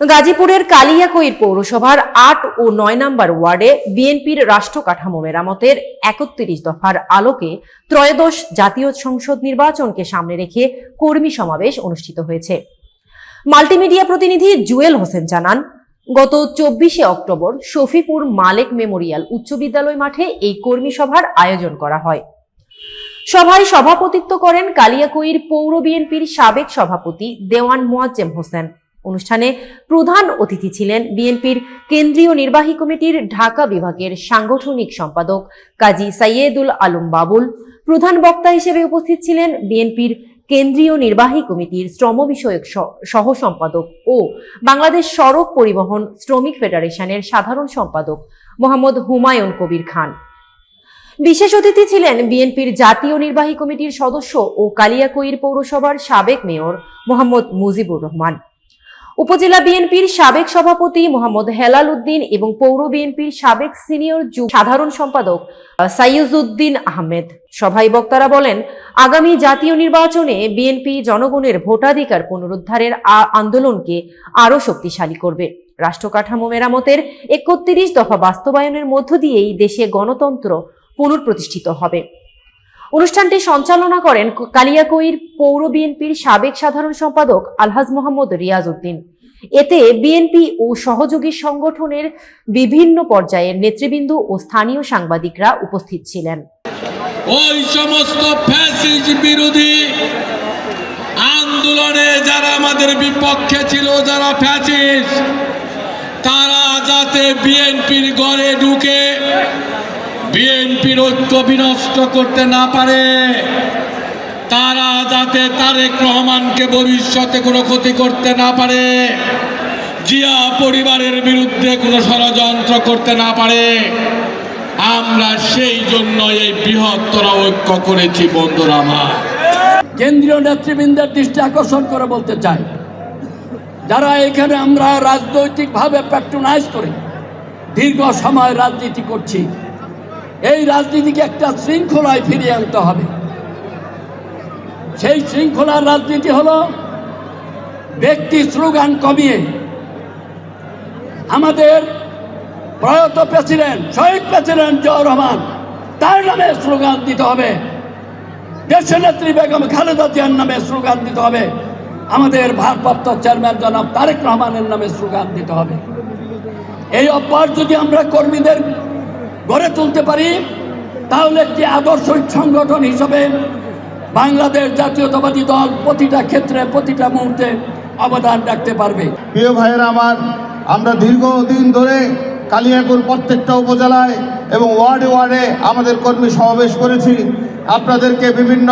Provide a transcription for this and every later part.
গাজীপুরের কালিয়াকৈর পৌরসভার আট ও নয় নম্বর ওয়ার্ডে বিএনপির রাষ্ট্র কাঠামো মেরামতের একত্রিশ দফার আলোকে ত্রয়োদশ জাতীয় সংসদ নির্বাচনকে সামনে রেখে কর্মী সমাবেশ অনুষ্ঠিত হয়েছে। মাল্টিমিডিয়া প্রতিনিধি জুয়েল হোসেন জানান, গত চব্বিশে অক্টোবর শফিপুর মালেক মেমোরিয়াল উচ্চ বিদ্যালয় মাঠে এই কর্মী সভার আয়োজন করা হয়। সভায় সভাপতিত্ব করেন কালিয়াকৈর পৌর বিএনপির সাবেক সভাপতি দেওয়ান মোয়াজ্জেম হোসেন। অনুষ্ঠানে প্রধান অতিথি ছিলেন বিএনপির কেন্দ্রীয় নির্বাহী কমিটির ঢাকা বিভাগের সাংগঠনিক সম্পাদক কাজী সাইয়েদুল আলম বাবুল, প্রধান বক্তা হিসেবে উপস্থিত ছিলেন বিএনপির কেন্দ্রীয় নির্বাহী কমিটির শ্রম বিষয়ক সহ সম্পাদক ও বাংলাদেশ সড়ক পরিবহন শ্রমিক ফেডারেশনের সাধারণ সম্পাদক মোহাম্মদ হুমায়ুন কবির খান। বিশেষ অতিথি ছিলেন বিএনপির জাতীয় নির্বাহী কমিটির সদস্য ও কালিয়াকৈর পৌরসভার সাবেক মেয়র মোহাম্মদ মুজিবুর রহমান। উপজেলা বিএনপির সাবেক সভাপতি মোহাম্মদ হেলাল উদ্দিন এবং পৌর বিএনপির সাবেক সিনিয়র সাধারণ সম্পাদক আহ, সাইয়্যিদউদ্দিন আহমেদ। সভায় বক্তারা বলেন আগামী জাতীয় নির্বাচনে বিএনপি জনগণের ভোটাধিকার পুনরুদ্ধারের আন্দোলনকে আরও শক্তিশালী করবে। রাষ্ট্র কাঠামো মেরামতের একত্রিশ দফা বাস্তবায়নের মধ্য দিয়েই দেশে গণতন্ত্র পুনঃপ্রতিষ্ঠিত হবে। অনুষ্ঠানটি সঞ্চালনা করেন কালিয়াকৈর পৌর বিএনপির সাবেক সাধারণ সম্পাদক আলহাজ মোহাম্মদ রিয়াজ উদ্দিন। এতে বিএনপি ও সহযোগী সংগঠনের বিভিন্ন পর্যায়ের নেতৃবৃন্দ ও স্থানীয় সাংবাদিকরা উপস্থিত ছিলেন। ওই সমস্ত ফ্যাসিজ বিরোধী আন্দোলনে যারা আমাদের বিপক্ষে ছিল, যারা ফ্যাসিস তারা যাতে বিএনপির গড়ে ঢুকে বিএনপির ঐক্য বিনষ্ট করতে না পারে তারা যাতে তারেক রহমানকে ভবিষ্যতে কোনো ক্ষতি করতে না পারে, জিয়া পরিবারের বিরুদ্ধে কোনো ষড়যন্ত্র করতে না পারে, আমরা সেই জন্য এই বৃহত্তর ঐক্য করেছি বন্ধুরা আমার। কেন্দ্রীয় নেতৃবৃন্দের দৃষ্টি আকর্ষণ করে বলতে চাই, যারা এখানে আমরা রাজনৈতিকভাবে প্যাট্রোনাইজ করি, দীর্ঘ সময় রাজনীতি করছি, এই রাজনীতিকে একটা শৃঙ্খলায় ফিরিয়ে আনতে হবে। সেই শৃঙ্খলার রাজনীতি হলো ব্যক্তি স্লোগান কমিয়ে আমাদের প্রয়াত প্রেসিডেন্ট, শহীদ প্রেসিডেন্ট জিয়াউর রহমান, তার নামে স্লোগান দিতে হবে। দেশনেত্রী বেগম খালেদা জিয়ার নামে স্লোগান দিতে হবে। আমাদের ভারপ্রাপ্ত চেয়ারম্যান জনাব তারেক রহমানের নামে স্লোগান দিতে হবে। এই অভ্যাস যদি আমরা কর্মীদের গড়ে তুলতে পারি, তাহলে একটি আদর্শ সংগঠন হিসেবে বাংলাদেশ জাতীয়তাবাদী দল প্রতিটা ক্ষেত্রে, প্রতিটা মুহূর্তে অবদান রাখতে পারবে। প্রিয় ভাইয়েরা আমার, আমরা দীর্ঘদিন ধরে কালিয়াকুর প্রত্যেকটা উপজেলায় এবং ওয়ার্ডে ওয়ার্ডে আমাদের কর্মী সমাবেশ করেছি। আপনাদেরকে বিভিন্ন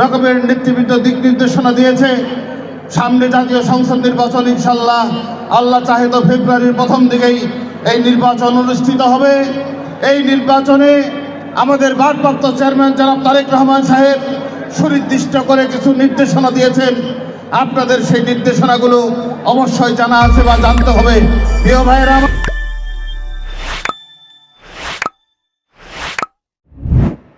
রকমের নেতৃবৃন্দ দিক নির্দেশনা দিয়েছে। সামনে জাতীয় সংসদ নির্বাচন ইনশাল্লাহ আল্লাহ চাহে তো ফেব্রুয়ারির প্রথম দিকেই এই নির্বাচন অনুষ্ঠিত হবে। এই নির্বাচনে আমাদের ভারপ্রাপ্ত চেয়ারম্যান জনাব তারেক রহমান সাহেব সুনির্দিষ্ট করে কিছু নির্দেশনা দিয়েছেন। আপনাদের সেই নির্দেশনাগুলো অবশ্যই জানা আছে বা জানতে হবে। প্রিয় ভাইয়েরা